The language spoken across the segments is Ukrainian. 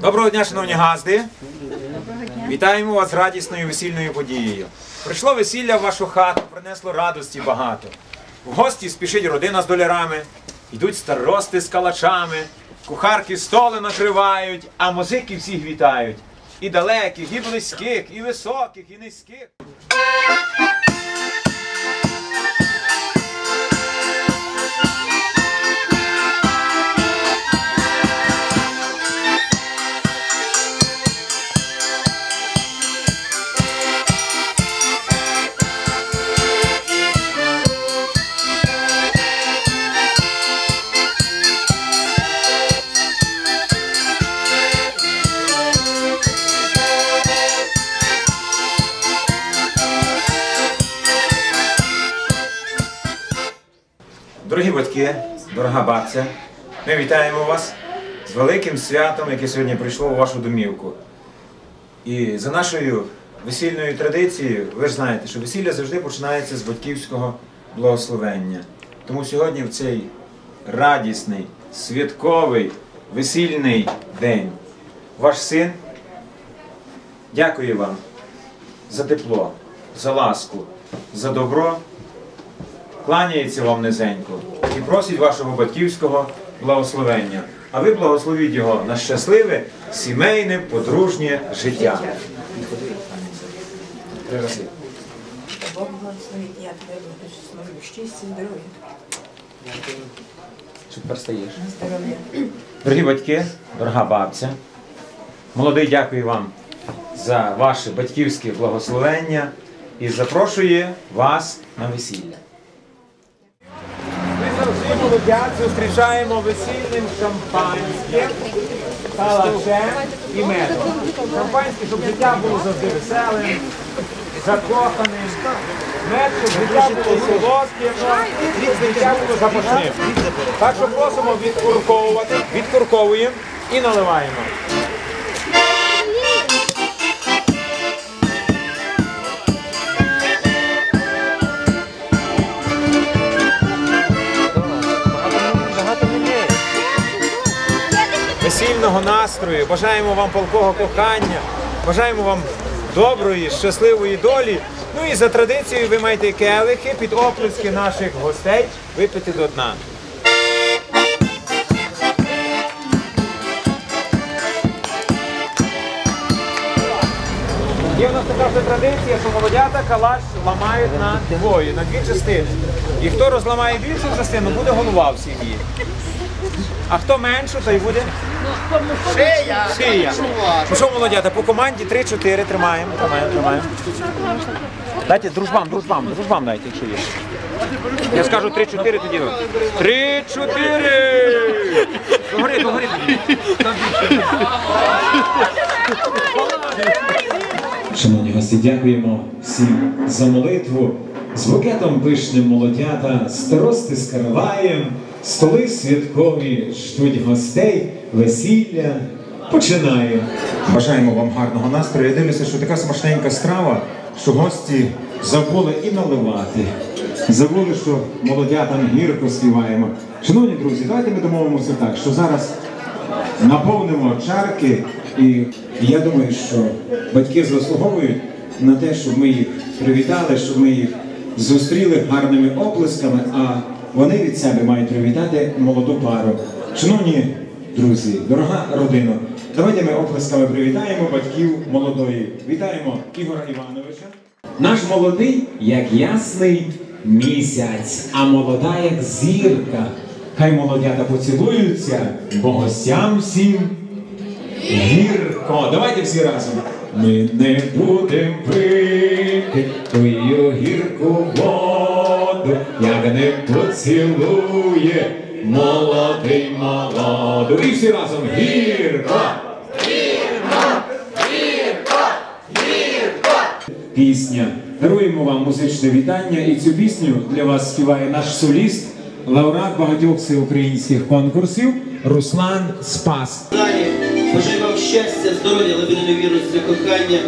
Доброго дня, шановні газди. Вітаємо вас з радісною весільною подією. Прийшло весілля в вашу хату, принесло радості багато. В гості спішить родина з долярами, йдуть старости з калачами, кухарки столи накривають, а музики всіх вітають. І далеких, і близьких, і високих, і низьких. Дорогі батьки, дорога бабця, ми вітаємо вас з великим святом, яке сьогодні прийшло у вашу домівку. І за нашою весільною традицією, ви ж знаєте, що весілля завжди починається з батьківського благословення. Тому сьогодні в цей радісний, святковий, весільний день ваш син дякує вам за тепло, за ласку, за добро кланяється вам низенько і просить вашого батьківського благословення. А ви благословіть його на щасливе, сімейне, подружнє життя. Три рази. Бог благословить, я тебе благословлю. Щастя, здоров'я. Що тепер стаєш? Здоров'я. Дорогі батьки, дорога бабця, молодий дякую вам за ваше батьківське благословення і запрошує вас на весілля. Ми зустрічаємо весільним шампанським, калачем і медом. Шампанське, щоб життя було завжди веселим, закоханим. Мед, щоб життя було солодким, і життя було запашним. Так що просимо відкурковувати, відкурковуємо і наливаємо. Весільного настрою, бажаємо вам палкого кохання, бажаємо вам доброї, щасливої долі. Ну і за традицією ви маєте келихи під оплески наших гостей випити до дна. Є в нас така вже традиція, що молодята калаш ламають на двоє, на дві частини. І хто розламає більшу частину, буде голова в сім'ї. А хто меншу, той буде шия. шия. Ну що, молодята, по команді 3-4 тримаємо. Тримаємо, тримаємо. Дайте дружбам, дружбам, дружбам дайте, якщо є. Я скажу 3-4, тоді ви. 3-4! Догори, догори. Шановні гості, дякуємо всім за молитву. З букетом пишним молодята, старости з караваєм, столи святкові ждуть гостей, весілля. Починаємо. Бажаємо вам гарного настрою. Я дивлюся, що така смачненька страва, що гості забули і наливати. Забули, що молодятам гірко співаємо. Шановні друзі, давайте ми домовимося так, що зараз наповнимо чарки, і я думаю, що батьки заслуговують на те, щоб ми їх привітали, щоб ми їх зустріли гарними оплесками, а вони від себе мають привітати молоду пару. Шановні друзі, дорога родина, давайте ми оплесками привітаємо батьків молодої. Вітаємо Ігора Івановича. Наш молодий, як ясний місяць, а молода, як зірка. Хай молодята поцілуються, бо гостям всім гірко. Давайте всі разом. Ми не будемо пити не поцілує молодий молоду. І всі разом гірко. пісня. Даруємо вам музичне вітання, і цю пісню для вас співає наш соліст, лауреат багатьох всеукраїнських конкурсів Руслан Спас. Бажаю вам щастя, здоров'я, вірності, кохання,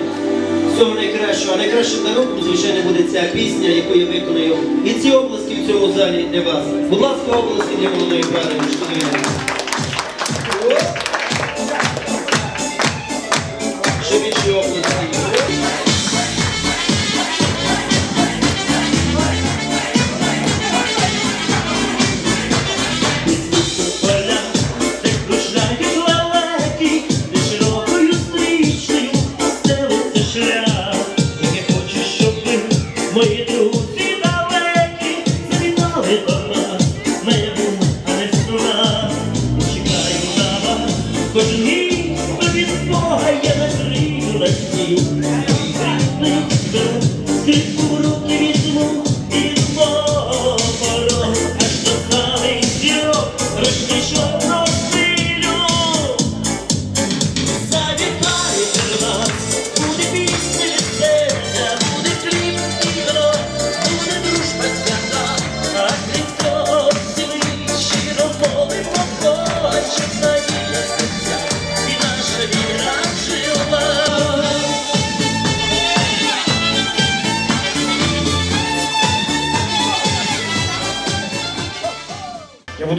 всього найкращого. А найкращим дарунком, звичайно, буде ця пісня, яку я виконую. І ці обласки в цьому залі для вас. Будь ласка, обласки для молодої пари.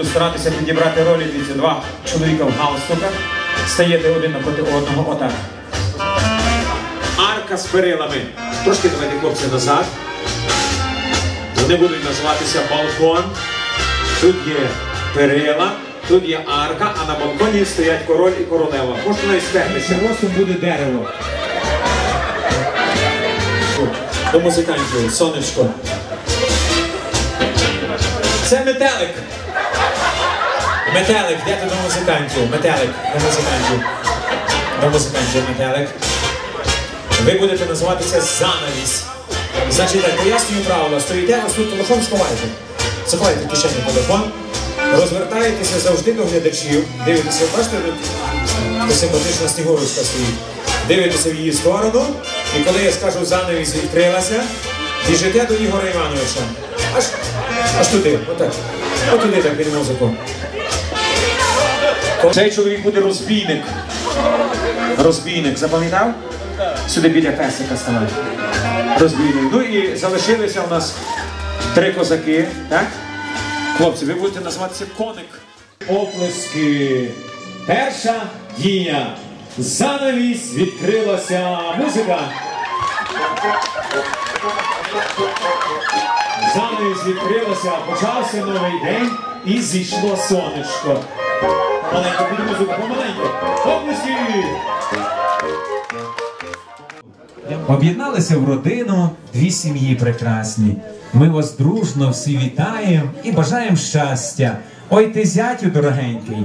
Старатися підібрати ролі дивіться, два чоловіка в галстуках. Стаєте один напроти одного, отак. Арка з перилами. Трошки давайте хлопці назад. Вони будуть називатися балкон. Тут є перила, тут є арка, а на балконі стоять король і королева. Можете навіть спертися. Ростом буде дерево. До музикантів, сонечко. Це метелик. Метелик, де ти до музикантів? Метелик, до музикантів. До музикантів метелик. Ви будете називатися занавіс. Значить, так, пояснюю правила. Стоїте, ось тут телефон сховайте. Сховайте кишені телефон. Розвертаєтеся завжди до глядачів. Дивитеся, бачите, тут симпатична снігурочка стоїть. Дивитеся в її сторону. І коли я скажу занавіс відкрилася, біжите до Ігоря Івановича. Аж, аж туди, отак. От туди так під музику. Цей чоловік буде розбійник. Розбійник, запам'ятав? Сюди біля песика ставай. Розбійник. Ну і залишилися у нас три козаки, так? Хлопці, ви будете називатися коник. Оплески. Перша дія. Занавіс відкрилася музика. Занавіс відкрилося, почався новий день і зійшло сонечко. Маленько під музику, помаленьку. Оплески! Об'єдналися в родину дві сім'ї прекрасні. Ми вас дружно всі вітаємо і бажаємо щастя. Ой ти зятю дорогенький,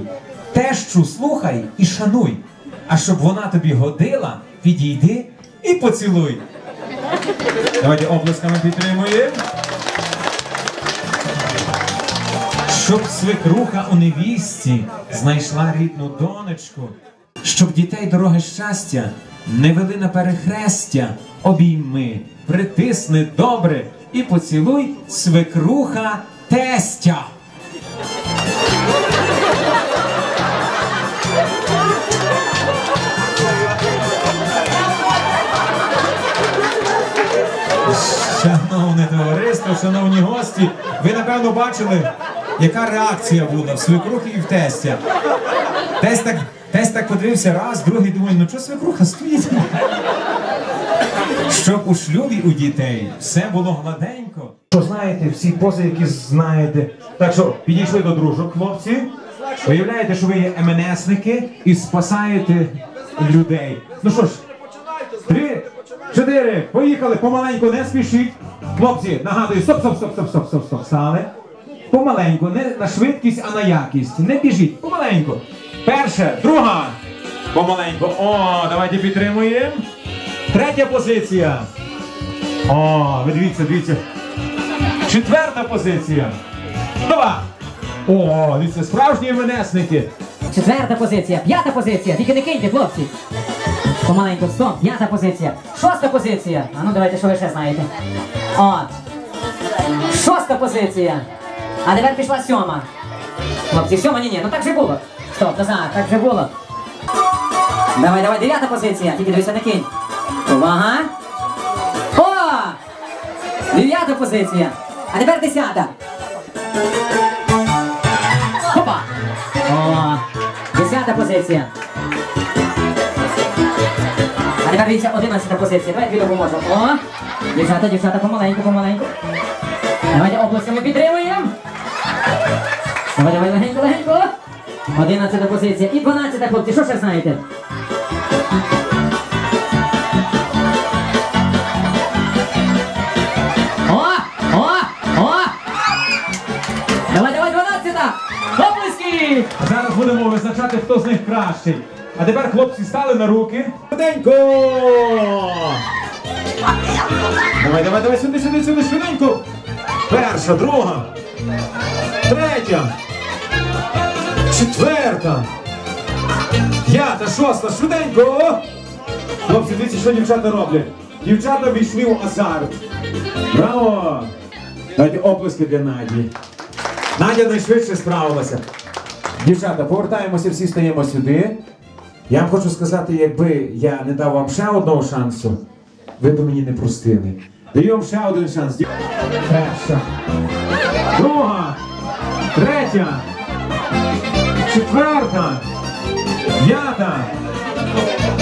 тещу слухай і шануй. А щоб вона тобі годила, підійди і поцілуй. Давайте оплесками підтримуємо. Щоб свекруха у невісті знайшла рідну донечку, щоб дітей дороге щастя не вели на перехрестя, обійми, притисни добре і поцілуй свекруха тестя. Шановне товариство, шановні гості, ви напевно бачили, яка реакція була в свекрухи і в тестя. Тесть так, тесть так подивився раз, другий думає, ну що свекруха стоїть? Щоб у шлюбі у дітей все було гладенько. Що знаєте, всі пози, які знаєте. Так що підійшли до дружок, хлопці. Виявляєте, що ви є МНСники і спасаєте людей. Ну що ж, Три, чотири, поїхали, помаленьку, не спішіть. Хлопці, нагадую, стоп, стоп, стоп, стоп, стоп, стоп, стоп, стали. Помаленьку, не на швидкість, а на якість. Не біжіть, помаленьку. Перше, друга. Помаленьку. О, давайте підтримуємо. Третя позиція. О, ви дивіться, дивіться. Четверта позиція. Два. О, дивіться, справжні МНСники. Четверта позиція, п'ята позиція. Тільки не киньте, хлопці. Помаленьку, стоп, п'ята позиція. Шоста позиція. А ну давайте, що ви ще знаєте. О. Шоста позиція. А тепер пішла сьома. Хлопці, сьома, ні, ні, ну так же було. Стоп, назад, так же було. Давай, давай, дев'ята позиція. Тільки дивися, не кинь. Увага. О! Дев'ята позиція. А тепер десята. Хопа! О, десята позиція. А тепер дивіться, одинадцята позиція. Давай Давайте допоможемо. О! Дівчата, дівчата, помаленьку, помаленьку. Давайте оплесками підтримуємо. Давай, давай, легенько, легенько. Одинадцята позиція. І дванадцята, хлопці, що ще знаєте? О! О! О! Давай, давай, дванадцята! Оплески! Зараз будемо визначати. хто з них кращий. А тепер хлопці стали на руки. Швиденько! Давай, давай, давай, сюди, сюди, сюди, швиденько. Перша, друга, третя, четверта, п'ята, шоста, швиденько. Хлопці, дивіться, що дівчата роблять. Дівчата війшли в азарт. Браво! Дайте оплески для Наді. Надя найшвидше справилася. Дівчата, повертаємося, всі стаємо сюди. Я вам хочу сказати, якби я не дав вам ще одного шансу, ви б мені не простили. Даю вам ще один шанс. Перша. Друга. Третя. Четверта. П'ята.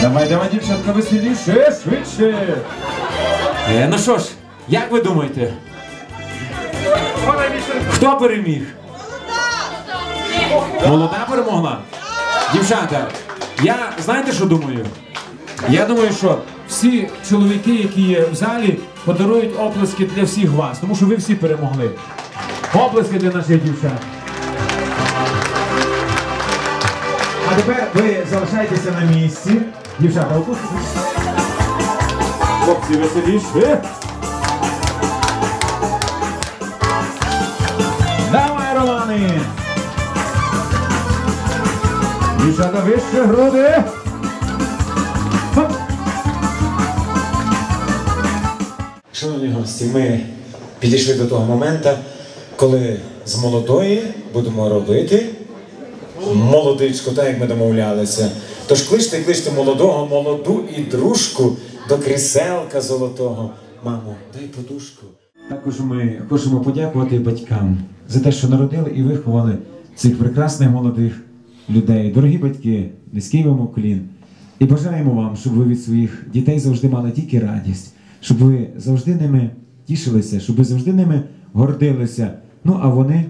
Давай, давай, дівчатка, веселіше, швидше. Е, ну що ж, як ви думаєте? Хто переміг? Молода перемогла? Дівчата, я знаєте, що думаю? Я думаю, що всі чоловіки, які є в залі, подарують оплески для всіх вас, тому що ви всі перемогли. Оплески для наших дівчат. А тепер ви залишайтеся на місці. Дівчата, опуститесь. Хлопці, веселіше. Давай, Романи! Дівчата вище груди. Шановні гості, ми підійшли до того моменту, коли з молодої будемо робити молодичку, так як ми домовлялися. Тож кличте, кличте молодого, молоду і дружку до кріселка золотого. Мамо, дай подушку. Також ми хочемо подякувати батькам за те, що народили і виховали цих прекрасних молодих людей. Дорогі батьки, низький вам уклін. І бажаємо вам, щоб ви від своїх дітей завжди мали тільки радість, щоб ви завжди ними тішилися, щоб ви завжди ними гордилися. Ну а вони,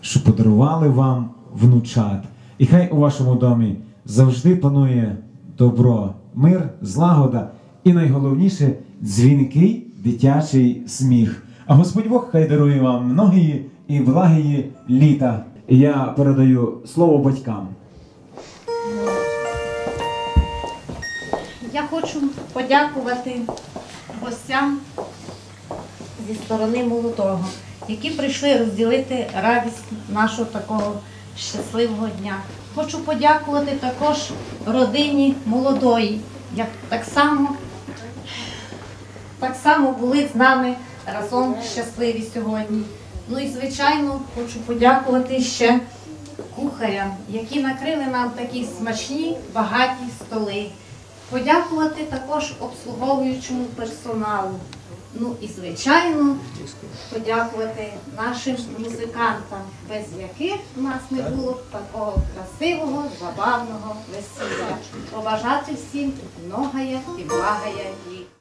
щоб подарували вам внучат. І хай у вашому домі завжди панує добро, мир, злагода і найголовніше дзвінкий дитячий сміх. А Господь Бог хай дарує вам многії і благії літа. Я передаю слово батькам. Я хочу подякувати гостям зі сторони молодого, які прийшли розділити радість нашого такого щасливого дня. Хочу подякувати також родині молодої, як так само, так само були з нами разом щасливі сьогодні. Ну і звичайно хочу подякувати ще кухарям, які накрили нам такі смачні, багаті столи. Подякувати також обслуговуючому персоналу. Ну і звичайно подякувати нашим музикантам, без яких в нас не було б такого красивого, забавного весілля. Побажати всім многое і благая літа.